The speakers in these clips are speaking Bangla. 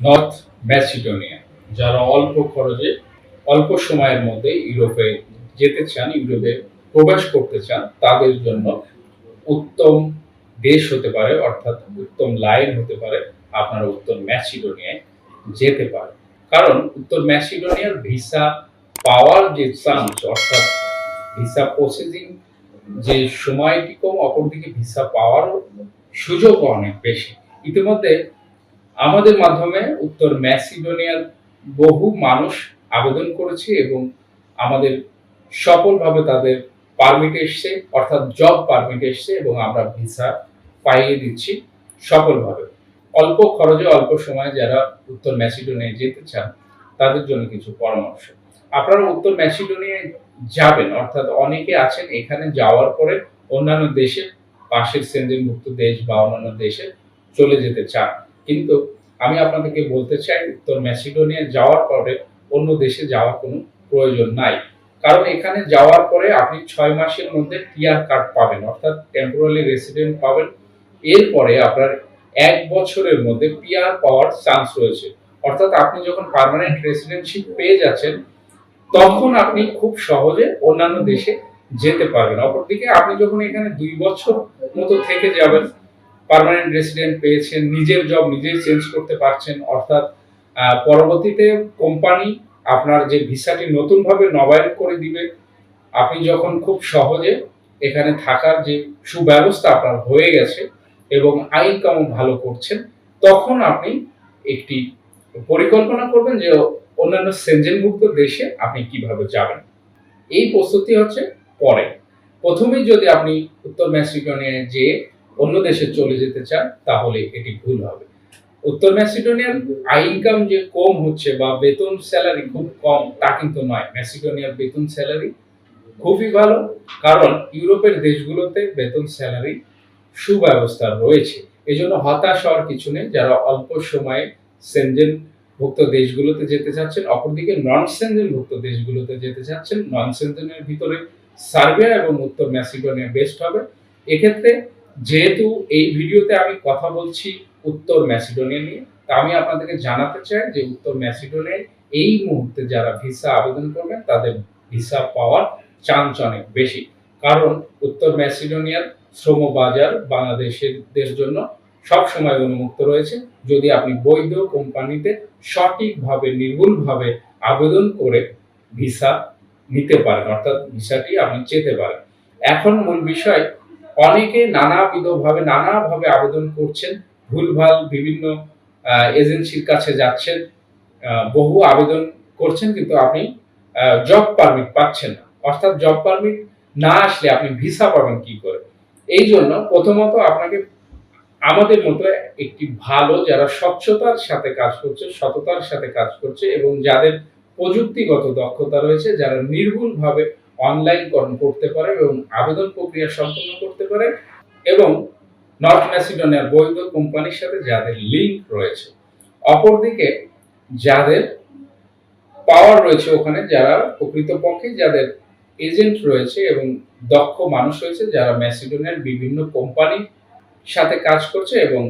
নর্থ ম্যাসিডোনিয়া, যারা অল্প খরচে, অল্প সময়ের মধ্যে ইউরোপে যেতে চান, ইউরোপে প্রবেশ করতে চান, তাদের জন্য উত্তম দেশ হতে পারে, অর্থাৎ উত্তম লাইন হতে পারে, আপনারা উত্তর ম্যাসিডোনিয়ায় যেতে পারেন। কারণ উত্তর ম্যাসিডোনিয়ার ভিসা পাওয়ার যে চান্স, অর্থাৎ ভিসা প্রসেসিং যে সময়টি কম, অপরদিকে ভিসা পাওয়ারও সুযোগ অনেক বেশি। ইতিমধ্যে আমাদের মাধ্যমে উত্তর ম্যাসিডোনিয়ার বহু মানুষ আবেদন করেছে এবং আমাদের সফলভাবে তাদের পারমিট এসছে, অর্থাৎ জব পারমিট এসছে এবং আমরা ভিসা পাইয়ে দিচ্ছি সফলভাবে। অল্প খরচে, অল্প সময়ে যারা উত্তর ম্যাসিডোনিয়ায় যেতে চান, তাদের জন্য কিছু পরামর্শ। আপনারা উত্তর ম্যাসিডোনিয়ায় যাবেন, অর্থাৎ অনেকে আছেন এখানে যাওয়ার পরে অন্যান্য দেশে পাশের সেন্দ্রিমুক্ত দেশ বা অন্যান্য দেশে চলে যেতে চান। কিন্তু আমি আপনাদেরকে বলতে চাই, উত্তর ম্যাসিডোনিয়া যাওয়ার পরে অন্য দেশে যাওয়ার কোনো প্রয়োজন নাই। কারণ এখানে যাওয়ার পরে আপনি ছয় মাসের মধ্যে টিআর কার্ড পাবেন, অর্থাৎ টেম্পোরারি রেসিডেন্ট পাবেন। এরপরে আপনার এক বছরের মধ্যে পিআর পাওয়ার চান্স রয়েছে। অর্থাৎ আপনি যখন পার্মানেন্ট রেসিডেন্টশিপ পেয়ে যাচ্ছেন, তখন আপনি খুব সহজে অন্যান্য দেশে যেতে পারবেন। অপরদিকে আপনি যখন এখানে দুই বছর মতো থেকে যাবেন পার্মানেন্ট রেসিডেন্ট পেয়েছেন, নিজের জব নিজেই চেঞ্জ করতে পারছেন, অর্থাৎ পরবর্তীতে কোম্পানি আপনার যে ভিসাটি নতুনভাবে নবায়ন করে দিবে, আপনি যখন খুব সহজে এখানে থাকার যে সুব্যবস্থা আপনার হয়ে গেছে এবং আইন কামও ভালো করছেন, তখন আপনি একটি পরিকল্পনা করবেন যে অন্যান্য সেনজেনভুক্ত দেশে আপনি কীভাবে যাবেন। এই প্রস্তুতি হচ্ছে পরে। প্রথমেই যদি আপনি উত্তর ম্যাসিডোনিয়ায় যে অন্য দেশে চলে যেতে চান, তাহলে এটি ভুল হবে। উত্তর ম্যাসিডোনিয়ার আই ইনকাম যে কম হচ্ছে বা বেতন স্যালারি খুব কম, তা কিন্তু নয়। ম্যাসিডোনিয়ার বেতন স্যালারি খুবই ভালো, কারণ ইউরোপের দেশগুলোতে বেতন স্যালারি সুব্যবস্থা রয়েছে। এই জন্য হতাশ হওয়ার কিছু নেই। যারা অল্প সময়ে সেনজেন ভুক্ত দেশগুলোতে যেতে চাচ্ছেন, অপরদিকে নন সেনজেন ভুক্ত দেশগুলোতে যেতে চাচ্ছেন নন সেনজেনের ভিতরে সার্বিয়া এবং উত্তর ম্যাসিডোনিয়া বেস্ট হবে। এক্ষেত্রে যেহেতু এই ভিডিওতে আমি কথা বলছি উত্তর ম্যাসিডোনিয়া নিয়ে, তা আমি আপনাদেরকে জানাতে চাই যে উত্তর ম্যাসিডোনিয়ায় এই মুহূর্তে যারা ভিসা আবেদন করবেন, তাদের ভিসা পাওয়ার চান্স অনেক বেশি। কারণ উত্তর ম্যাসিডোনিয়ার শ্রম বাজার বাংলাদেশিদের জন্য সব সময় উন্মুক্ত রয়েছে। যদি আপনি বৈধ কোম্পানিতে সঠিকভাবে, নির্ভুলভাবে আবেদন করে ভিসা নিতে পারেন, অর্থাৎ ভিসাটি আপনি চেতে পারেন। এখন মূল বিষয় অনেকে নানাবিধভাবে, নানাভাবে আবেদন করছেন, ভুলভাল বিভিন্ন এজেন্সির কাছে যাচ্ছেন বহু আবেদন করছেন কিন্তু আপনি জব পারমিট পাচ্ছেন না। অর্থাৎ জব পারমিট না আসলে আপনি ভিসা পাবেন কি করে? এই জন্য প্রথমত আপনাকে আমাদের মতো একটি ভালো যারা স্বচ্ছতার সাথে কাজ করছে, সততার সাথে কাজ করছে এবং যাদের প্রযুক্তিগত দক্ষতা রয়েছে, যারা নির্ভুলভাবে অনলাইনকরণ করতে পারে এবং আবেদন প্রক্রিয়া সম্পন্ন করতে পারে এবং নর্থ ম্যাসিডোনিয়ার বৈধ কোম্পানির সাথে যাদের লিঙ্ক রয়েছে। অপরদিকে যাদের পাওয়ার রয়েছে ওখানে, যারা প্রকৃতপক্ষে যাদের এজেন্ট রয়েছে এবং দক্ষ মানুষ রয়েছে, যারা ম্যাসিডোনিয়ার বিভিন্ন কোম্পানির সাথে কাজ করছে এবং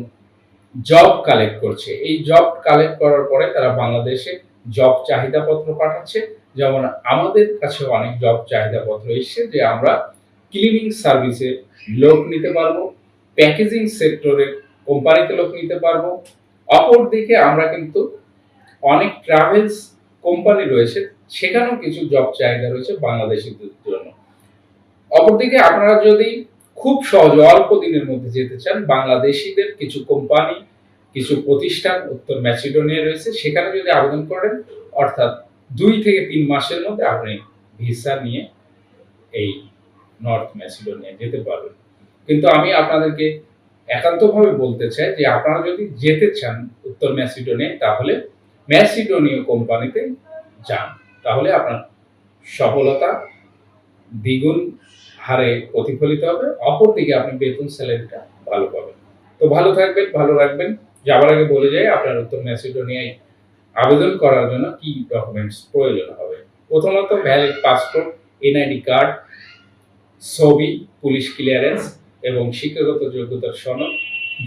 জব কালেক্ট করছে। এই জব কালেক্ট করার পরে তারা বাংলাদেশে জব চাহিদাপত্র পাঠাচ্ছে। যেমন আমাদের কাছে অনেক জব চাহিদাপত্র এসছে যে আমরা ক্লিনিং সার্ভিসে লোক নিতে পারব প্যাকেজিং সেক্টরে কোম্পানিতে লোক নিতে পারব। অপরদিকে আমরা কিন্তু অনেক ট্রাভেলস কোম্পানি রয়েছে, সেখানেও কিছু জব চাহিদা রয়েছে বাংলাদেশিদের জন্য। অপরদিকে আপনারা যদি খুব সহজে অল্প দিনের মধ্যে যেতে চান, বাংলাদেশিদের কিছু কোম্পানি কিছু প্রতিষ্ঠান উত্তর ম্যাসিডোনিয়া রয়েছে, সেখানে যদি আবেদন করেন, অর্থাৎ দুই থেকে তিন মাসের মধ্যে আপনি ভিসা নিয়ে এই নর্থ ম্যাসিডোনিয়া যেতে পারবেন। কিন্তু আমি আপনাদেরকে একান্তভাবে বলতে চাই যে আপনারা যদি যেতে চান উত্তর ম্যাসিডোনিয়া তাহলে ম্যাসিডোনীয় কোম্পানিতে যান। তাহলে আপনার সফলতা দ্বিগুণ হারে প্রতিফলিত হবে, অপরদিকে আপনি বেতন স্যালারিটা ভালো পাবেন। তো ভালো থাকবেন, ভালো রাখবেন। যাবার আগে বলে যাই, আপনার উত্তর ম্যাসিডোনিয়ায় আবেদন করার জন্য কি ডকুমেন্টস প্রয়োজন হবে? প্রথমত ভ্যালিড পাসপোর্ট এনআইডি কার্ড ছবি পুলিশ ক্লিয়ারেন্স এবং শিক্ষাগত যোগ্যতার সনদ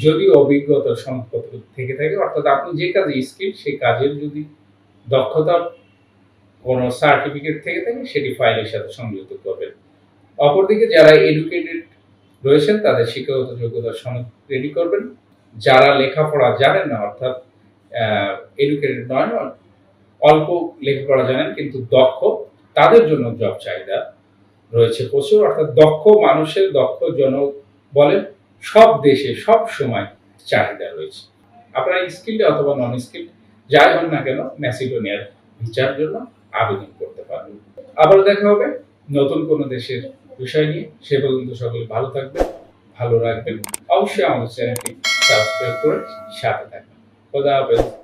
যদি অভিজ্ঞতার সনদপত্র থেকে থাকে, অর্থাৎ আপনি যে কাজে স্কিল সেই কাজের যদি দক্ষতা কোনো সার্টিফিকেট থেকে থাকে, সেটি ফাইলের সাথে সংযুক্ত করবেন। অপরদিকে যারা এডুকেটেড রয়েছেন, তাদের শিক্ষাগত যোগ্যতার সনদ রেডি করবেন। যারা লেখাপড়া জানেন না, অর্থাৎ এডুকেটেড নয় অল্প লেখাপড়া জানেন, কিন্তু দক্ষ। তাদের জন্য জব চাহিদা রয়েছে প্রচুর, অর্থাৎ দক্ষ মানুষের, দক্ষ জন বলেন, সব দেশে, সব সময় চাহিদা রয়েছে। আপনারা স্কিল্ড অথবা নন স্কিল যাই হন না কেন ম্যাসিডোনিয়ার বিচার জন্য আবেদন করতে পারবেন। আবার দেখা হবে নতুন কোনো দেশের বিষয় নিয়ে। সে পর্যন্ত সকলে ভালো থাকবেন, ভালো রাখবেন। অবশ্যই আমাদের চ্যানেলটি সাবস্ক্রাইব করে সাথে থাকবেন। ખુદા હાફિઝ